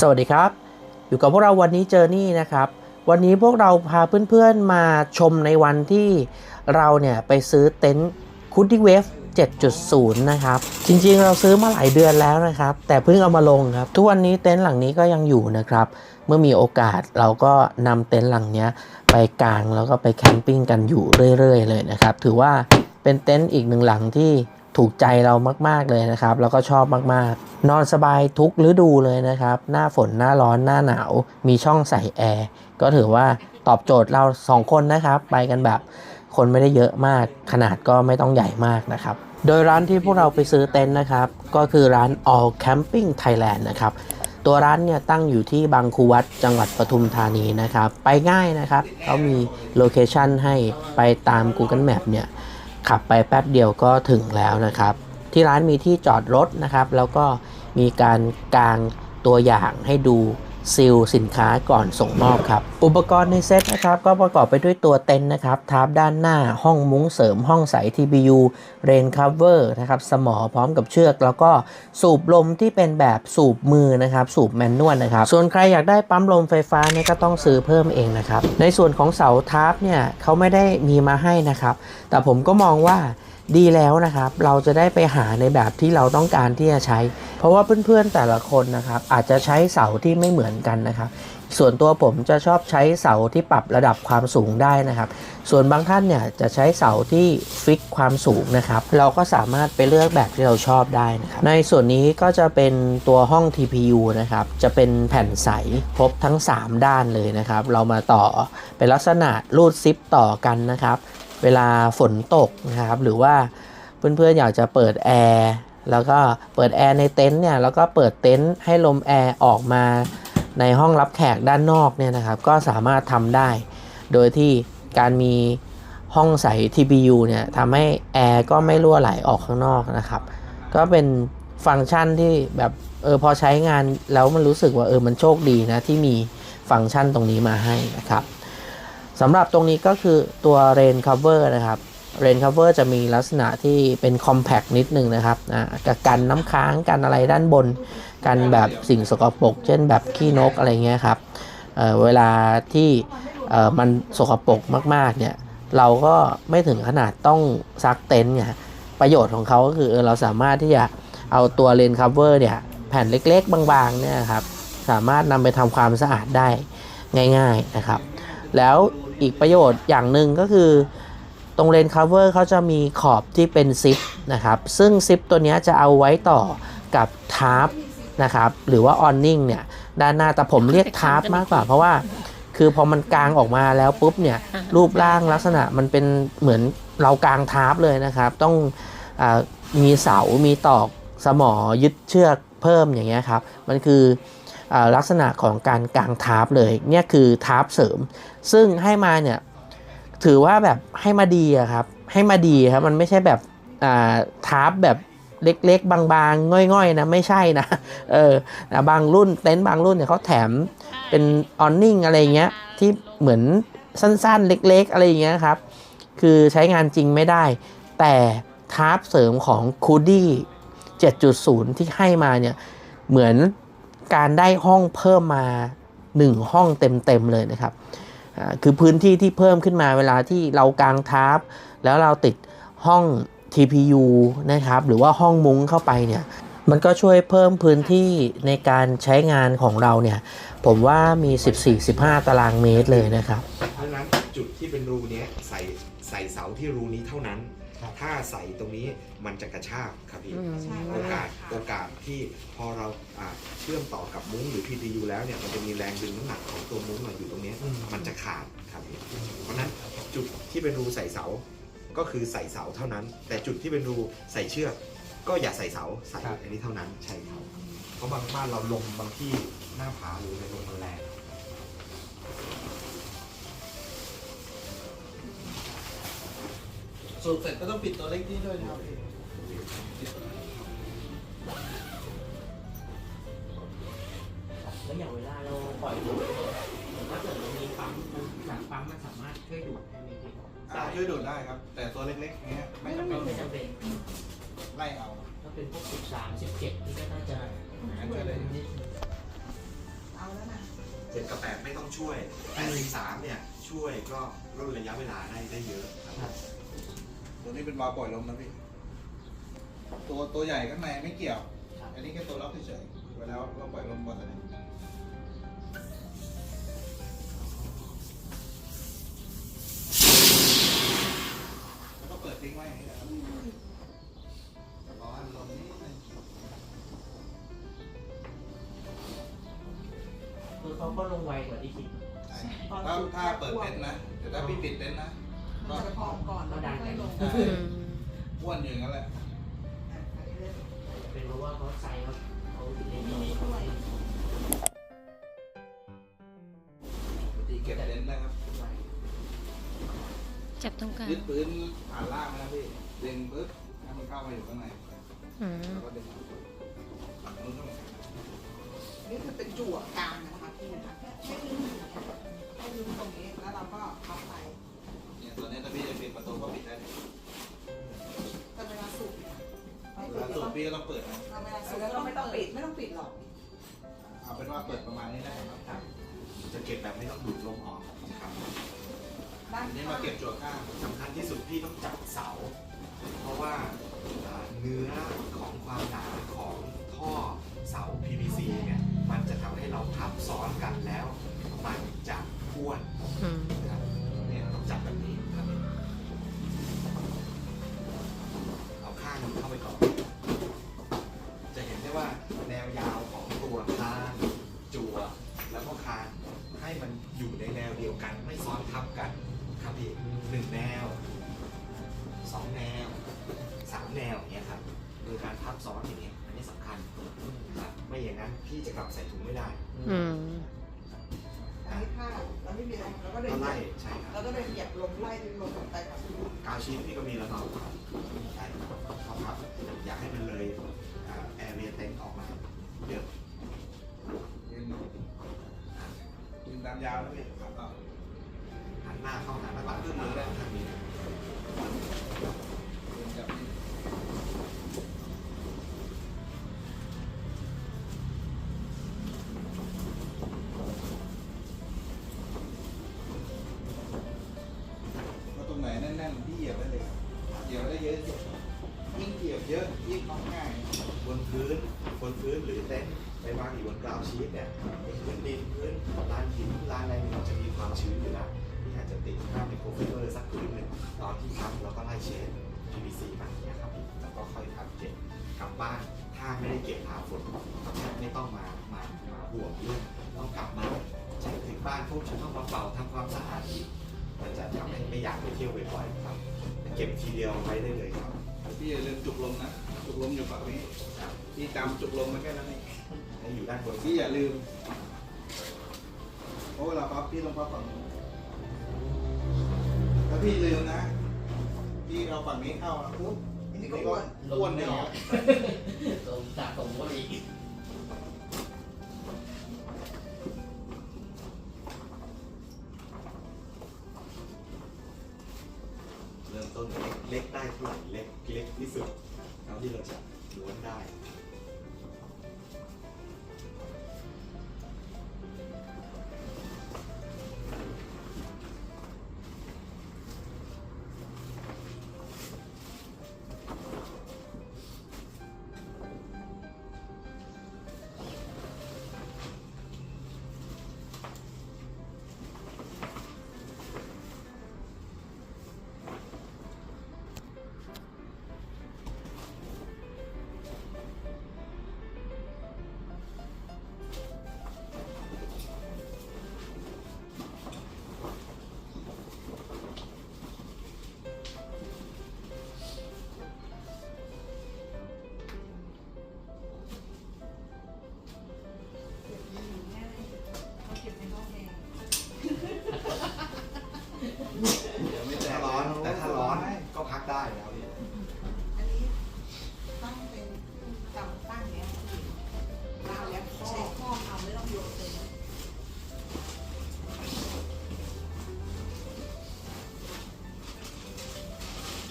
สวัสดีครับ อยู่กับพวกเราวันนี้เจอนี่นะครับ วันนี้พวกเราพาเพื่อนๆมาชมในวันที่เราเนี่ยไปซื้อเต็นท์คูดดี้เวฟ7.0 นะครับ จริงๆเราซื้อมาหลายเดือนแล้วนะครับ แต่เพิ่งเอามาลงครับ ทุกวันนี้เต็นท์หลังนี้ก็ยังอยู่นะครับ เมื่อมีโอกาสเราก็นำเต็นท์หลังนี้ไปกางแล้วก็ไปแคมปิ้งกันอยู่เรื่อยๆ เลยนะครับ ถือว่าเป็นเต็นท์อีกหนึ่งหลังที่ ถูกใจเรามาก ๆ เลยนะครับ แล้วก็ชอบมากๆ นอนสบายทุกฤดูเลยนะครับ หน้าฝนหน้าร้อนหน้าหนาว มีช่องใส่แอร์ ก็ถือว่าตอบโจทย์เรา 2 คนนะครับ ไปกันแบบคนไม่ได้เยอะมาก ขนาดก็ไม่ต้องใหญ่มากนะครับ โดยร้านที่พวกเราไปซื้อเต็นท์นะครับ ก็คือร้าน All Camping Thailand นะครับตัวร้านเนี่ยตั้งอยู่ที่บางคูวัดจังหวัดปทุมธานีนะครับ ไปง่ายนะครับเขามีโลเคชันให้ไปตาม Google Map เนี่ย ขับไปแป๊บเดียวก็ถึงแล้วนะครับ ที่ร้านมีที่จอดรถนะครับ แล้วก็มีการกางตัวอย่างให้ดู ซีลสินค้าก่อนส่งมอบครับ อุปกรณ์ในเซ็ตนะครับก็ประกอบไปด้วยตัวเต็นท์นะครับทาร์ปด้านหน้าห้องมุ้งเสริมห้องใส TBU เรนคัฟเวอร์นะครับสมอพร้อมกับเชือก แล้วก็สูบลมที่เป็นแบบสูบมือนะครับสูบแมนนวลนะครับ ส่วนใครอยากได้ปั๊มลมไฟฟ้าเนี่ยก็ต้องซื้อเพิ่มเองนะครับ ในส่วนของเสาทาร์ปเนี่ยเขาไม่ได้มีมาให้นะครับ แต่ผมก็มองว่าดีแล้วนะครับ เราจะได้ไปหาในแบบที่เราต้องการที่จะใช้ เพราะว่าเพื่อนๆแต่ละคนนะครับ อาจจะใช้เสาที่ไม่เหมือนกันนะครับ ส่วนตัวผมจะชอบใช้เสาที่ปรับระดับความสูงได้นะครับ ส่วนบางท่านเนี่ยจะใช้เสาที่ฟิกความสูงนะครับ เราก็สามารถไปเลือกแบบที่เราชอบได้นะครับ ในส่วนนี้ก็จะเป็นตัวห้อง TPU นะครับ จะเป็นแผ่นใสครบทั้ง 3 ด้านเลยนะครับ เรามาต่อเป็นลักษณะรูดซิปต่อกันนะครับ เวลาฝนตกนะครับ หรือว่าเพื่อนๆอยากจะเปิดแอร์แล้วก็เปิดแอร์ในเต็นท์เนี่ย แล้วก็เปิดเต็นท์ให้ลมแอร์ออกมา ในห้องรับแขกด้านนอกเนี่ยนะครับ ก็สามารถทำได้ โดยที่การมีห้องใส่ TPU เนี่ยทำให้แอร์ก็ไม่รั่วไหลออกข้างนอกนะครับ ก็เป็นฟังก์ชันที่แบบเออพอใช้งานแล้วมันรู้สึกว่าเออมันโชคดีนะที่มีฟังก์ชันตรงนี้มาให้นะครับสำหรับตรงนี้ก็คือตัว Rain Cover นะครับ Rain Cover จะมีลักษณะที่เป็น Compact นิดนึงนะครับอ่ากับกันน้ำค้างกันอะไรด้านบน กันแบบสิ่งสกปรกเช่นแบบขี้นกอะไรเงี้ยครับเเวลาที่มันสกปรกมากๆเนี่ยเราก็ไม่ถึงขนาดต้องซักเต็นท์เนี่ยประโยชน์ของเขาก็คือเราสามารถที่จะเอาตัว Rain Cover เนี่ยแผ่นเล็กๆ บางๆเนี่ยครับสามารถนำไปทำความสะอาดได้ง่ายๆนะครับ แล้วอีกประโยชน์อย่างหนึ่งก็คือ ตรงเลน cover เขาจะมีขอบที่เป็นซิปนะครับ ซึ่งซิปตัวนี้จะเอาไว้ต่อกับทาร์ป นะครับ หรือว่าออนนิ่งเนี่ย ด้านหน้าแต่ผมเรียกทาร์ปมากกว่า เพราะว่า คือพอมันกางออกมาแล้วปุ๊บเนี่ย รูปร่างลักษณะมันเป็นเหมือนเรากางทาร์ปเลยนะครับ ต้องอามีเสา มีตอกสมอยึดเชือกเพิ่มอย่างเงี้ยครับ มันคืออาลักษณะของการกางทาร์ปเลย เนี่ยคือทาร์ปเสริม ซึ่งให้มาเนี่ย ถือว่าแบบให้มาดีอะครับ ให้มาดีครับ มันไม่ใช่แบบอ่าทาร์ปแบบ เล็กๆ บางๆ ง่อยๆ นะ ไม่ใช่นะ เออนะบางรุ่นเต็นท์บางรุ่นเนี่ยเขาแถมเป็นออนนิ่งอะไรเงี้ย ที่เหมือนสั้นๆ เล็กๆ อะไรอย่างเงี้ยครับ คือใช้งานจริงไม่ได้ แต่ทาร์ปเสริมของคูดี้7.0 ที่ให้มาเนี่ย เหมือนการได้ห้องเพิ่มมา 1 ห้องเต็ม ๆ เลยนะครับอ่าคือพื้นที่ที่เพิ่มขึ้นมาเวลาที่เรากางทาร์ปแล้วเราติดห้อง TPU นะครับหรือว่าห้องมุ้งเข้าไปเนี่ยมันก็ช่วยเพิ่มพื้นที่ในการใช้งานของเราเนี่ยผมว่ามี 14-15 ตารางเมตรเลยนะครับ เพราะฉะนั้นจุดที่เป็นรูเนี้ยใส่ใส่เสาที่รูนี้เท่านั้น ถ้าใส่ตรงนี้มันจะกระชากครับพี่ โอกาสโอกาสที่พอเราอ่าเชื่อมต่อกับมุ้งหรือ PDU แล้วเนี่ยมันจะมีแรงดึงน้ำหนักของตัวมุ้งมาอยู่ตรงเนี้ยมันจะขาดครับพี่เพราะฉะนั้นจุดที่เป็นรูใส่เสา ก็คือใส่เสาเท่านั้น แต่จุดที่เป็นรูใส่เชือกก็อย่าใส่เสาใส่อันนี้เท่านั้นใช่ครับเพราะบางบ้านเราลงบางที่หน้าผาหรือในลงมันแรงสูบเสร็จก็ต้องปิดตัวเล็กนี้ด้วยนะครับแล้วอย่างเวลาเราปล่อยดูด ถ้าเกิดเรามีปั๊มจากปั๊มมันสามารถช่วยดูดได้ไหมพี่อ่าช่วยดูดได้ครับ แต่ตัวเล็กๆเงี้ยไม่จำเป็นไม่จำเป็นไล่เอาถ้าเป็นพวกสิบสามสิบเจ็ดนี่ก็น่าจะงั้นก็เลยนิดนึงเอาแล้วนะเจ็ดกับแปดไม่ต้องช่วยแต่สิบสามเนี่ยช่วยก็ลดระยะเวลาได้ได้เยอะครับตัวนี้เป็นวาล์วปล่อยลมนะพี่ ตัวตัวใหญ่ข้างในไม่เกี่ยว อันนี้แค่ตัวล็อกเฉยๆเวลาเราปล่อยลมบนตัวนี้แล้วก็เปิ ดทิ้งไว้อย่างนี้แหละครับร้อนลมนิดนึงคือเขาก็ลงไวกว่าที่คิดใช่ถ้าถ้าเปิดเต็นท์นะแต่ถ้าพี่ปิดเต็นท์นะมันจะพองก่อนแล้วค่อยลงใช่อ้วนอยู่อย่างนั้นแหละเป็นเพราะว่าเขาใส่เขาเขาเล่นมีน้อยด้วยปกติเก็บเต็นท์นะครับ จับตรงกลางยึดปืนผ่านล่างนะพี่ดึงปึ๊บให้มันเข้ามาอยู่ข้างในอืมแล้วก็ดึงฝั่งนู้นก็เหมือนกันนี่คือเป็นจั่วกลางนะคะพี่นะคะให้ลืมให้ลืมตรงนี้แล้วเราก็พับไปเนี่ยตอนนี้ถ้าพี่จะปิดประตูก็ปิดได้เลยแต่เวลาสูบเนี่ยไม่เวปิดลาสูบพี่ก็ต้องเปิดนะเราเวลาสูบก็ไม่ต้องปิดไม่ต้องปิดหรอกเอาเป็นว่าเปิดประมาณนี้ได้ครับครับจะเก็บแบบไม่ต้องดูดลมออกครับ ด้านอันนี้มาเก็บจั่วข้างสำคัญที่สุดพี่ต้องจับเสา เพราะว่าเนื้อ หนึ่งแนวสองแนวสามแนวอย่างเงี้ยครับโดยการทับซ้อนอย่างเงี้ยอันนี้สำคัญครับไม่อย่างนั้นพี่จะกลับใส่ถุงไม่ได้อืมอันนี้ผ้าเราไม่มีอะไรเราก็เดิก็นไล่ใช่ครับเราก็เดินเหยียบลมไล่ดึงลมออกไปกับกาวชีทพี่ก็มีแล้วเนาะใช่เขาพับอยากให้มันเลยแอร์เรียเต็นออกมาเยอะยืนยืนตามยาวแล้วพี่ครับต่อ หน้าเข้าหาหน้าบ้านขึ้นมือได้ทางนี้ยืนจับนี่ก็ตรงไหนแน่นๆพี่เหยียบได้เลยเหยียบได้เยอะที่สุดยิ่งเหยียบเยอะยิ่งน็อกง่ายบนพื้นบนพื้นหรือเต็นท์ไปวางอยู่บนกราวชีทเนี่ยพื้นดินพื้นลานหินลานอะไรเนี่ยมันจะมีความชื้นอยู่แล้ว จจะติดผ้าไมโครไฟเบอร์สักพื้นหนึ่งตอนที่ทำแล้วก็ไล่เช็ด PVC มาเนี่ยครับแล้วก็ค่อยทำเก็บกลับบ้านถ้าไม่ได้เก็บหาฝนก็แทบไม่ต้องมามามาห่วงเรื่องต้องกลับมาใช้ถึงบ้านปุ๊บฉันต้องมาเป่าทำความสะอาดอีกมันจะทำให้ไม่อยากไปเที่ยวบ่อยๆครับเก็บทีเดียวไว้ได้เลยครับพี่อย่าลืมจุกลมนะจุกลมอยู่ฝั่งนี้ครับพี่จำจุกลมมาแค่นั้นเองให้อยู่ด้านบนพี่อย่าลืมเพราะเวลาพับพี่ต้องพับฝั่งนู้น ถ้าพี่ลืมนะ พี่เอาฝั่งนี้เข้าแล้วปุ๊บอันนี้นี่ก็ก็อ้วนอ้วนเลยเหรอตรงตาตรงว่าอีกเริ่มต้นเล็กๆได้เท่าไหร่เล็กเล็กที่สุดเท่าที่เราจะล้วนได้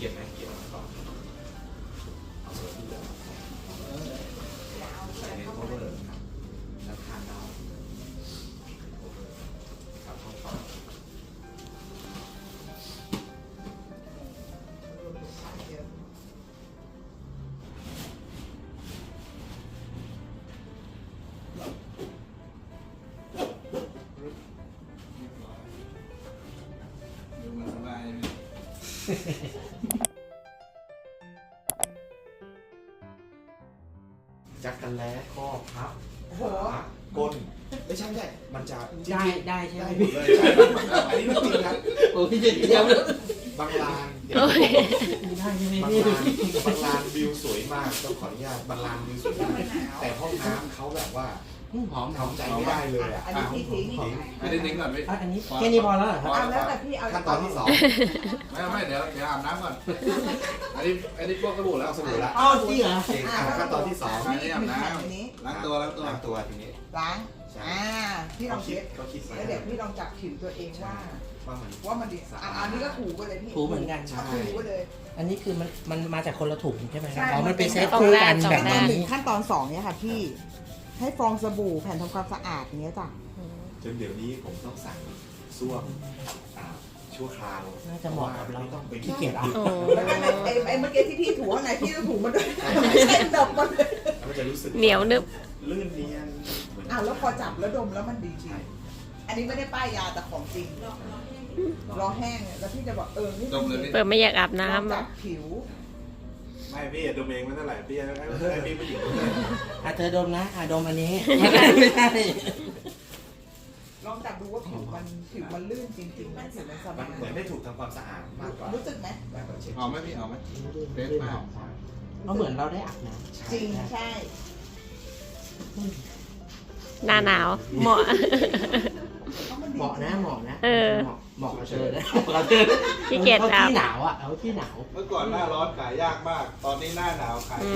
ยบไหมเกียนต่อเอาส่วนที่เหลือใส่ใน cover นะครับแล้วทานเราครับห้องต่อดูมันสบายไหม ข้อพับโอ้โห ขาก้นไม่ใช่ไม่ใช่มันจะได้ได้ใช่ไหมได้หมพี่ดเลยใช่ครับอันนี้ไม่จริงครับ โอ้พี่จะเดียวเลยบางลานเดี๋ยวโอ้ยได้ใช่ไหมบางพี่ลานบางลานวิวสวยมากต้องขออนุญาตบางลานวิวสวยมากแต่ห้องน้ำเขาแบบว่า หอมหอมทำใจไม่ได้เลยอะอันนี้พี่ทิ้งทิ้งไม่ได้ทิ้งก่อนพี่อะอันนี้แค่นี้พอแล้วเหรอครับเอาแล้วแต่พี่เอาขั้นตอนที่สองไม่ไม่เดี๋ยวเดี๋ยวอาบน้ำก่อนอันนี้อันนี้พวกสบู่แล้วเอาสบู่ละอ้าวจริงเหรอเก่งอะขั้นตอนที่สองอันนี้อาบน้อันนี้ำล้างตัวล้างตัวล้างตัวทีนี้ล้างใช่อ่าพี่ลองคิเช็ดดเขาคิดไว้แล้วเดี๋ยวพี่ลองจับผิวตัวเองว่าว่ามันว่ามันดีอะอันนี้ก็ถูไปเลยพี่ถูเหมือนกันเอาถูไปเลยอันนี้คือมันมันมาจากคนละถุงใช่ไหมครับใช่อ๋อมันเป็นเซตสองคู่แรกักนสองแบบแรขั้นตอนหนึ่นี้งขั้นตอนสองเนี่ยค่ะพี่ ให้ฟองสบู่แผ่นทำความสะอาดอย่างเงี้ยจ้ะจนเดี๋ยวนี้ผมต้องสั่งส้วมอ่าชั่วคราวน่าจะเหมาะกับเรา ไม่ต้องเป็นขี้เกียจเอาโอ้แล้วก็ไอ้ไอ้เมื่อกี้ที่พี่ถูข้างในพี่ก็ถูมาด้วยไม่ใช่ดอกมันเลยแล้วมันจะรู้สึกเหนียวนึบ ลื่นเนียนเหมือนอ้าวแล้วพอจับแล้วดมแล้วมันดีจริงใช่อันนี้ไม่ได้ป้ายยาแต่ของจริง รอแห้งเนี่ยแล้วพี่จะบอกเออนี่ดมเลยพี่ เปิดไม่อยากอาบลองน้ำจัอะบผิว ไม่พี่ดมเองไม่เท่าไหร่พี่ให้ให้พี่ผู้หญิงอะเธอดมนะอะดมอันนี้ ไม่ได้ไม่ได้ลองจับดูว่าผิวมันผิวมันลื่นจริงๆไหมผิวมันสมับานยเหมือนได้ถูกทำความสะอาดมากกว่ารู้สึกไหมมากกว่าเช็ดเอาไหมพี่เอาไหมเฟสมากก็เหมือนเราได้อาบน้จริงใช่ หน้าหนาวเหมาะำ เหมาะนะเหมาะนะเออเหมาะเหมาะกับเธอนะเหมาะกับเธอขี้เกียจเอาอาบ ที่หนาวอะเอาที่หนาว เมื่อก่อนหน้าร้อนขายยากมาก ตอนนี้หน้าหนาวขายอื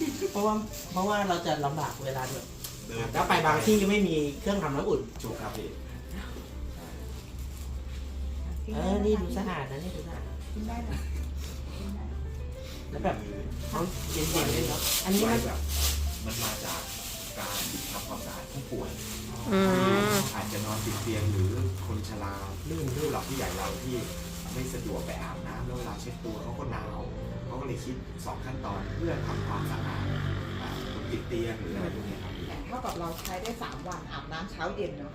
ดีม เพราะว่าเพราะว่าเราจะลำบากเวลาแบบเดินแล้วไปบางที่ไม่มีเครื่องทำน้ำอุ่น ถูกครับพี่เออ นี่ดูสะอาดนะนี่ดูสะอาดกินได้นะกินได้แล้วแบบเขาเย็นๆเลยเนาะอันนี้ไว้มันแบบมันมาจาก การทำความสะอาดผู้ป่วยอืมอาจจะนอนติดเตียงหรือคนชราลื่นผู้หลักผู้ใหญ่เราที่ไม่สะดวกไปอาบน้ำแล้วเวลาเช็ดตัวเขาก็หนาวเขาก็เลยคิดสองขั้นตอนเพื่อทำความสะอาดอ่าคนติดเตียงหรืออะไรพวกเนี้ยครับแต่เท่ากับเราใช้ได้ 3 วันอาบน้ำเช้าเย็นเนาะ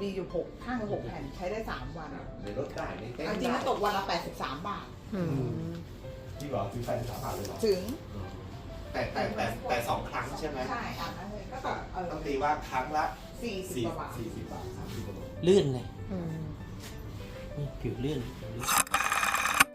ดีอยู่หกข้างละหกแผ่นใช้ได้ 3 วันในรถได้ในเต็นเอาท์จริงได้ก็ตกวันละ 83 บาท อืม ที่บอกคือแฟนสามบาทเลยเหรอถึง แต่แต่แต่แต่สองครั้งใช่ไหมใช่อาบน้ำเลยก็ตกเออต้องตีว่าครั้งละสี่สิบสี่กว่าบาท สี่สิบบาทสามสิบบาทลื่นเลยอืมนี่ผิวลื่น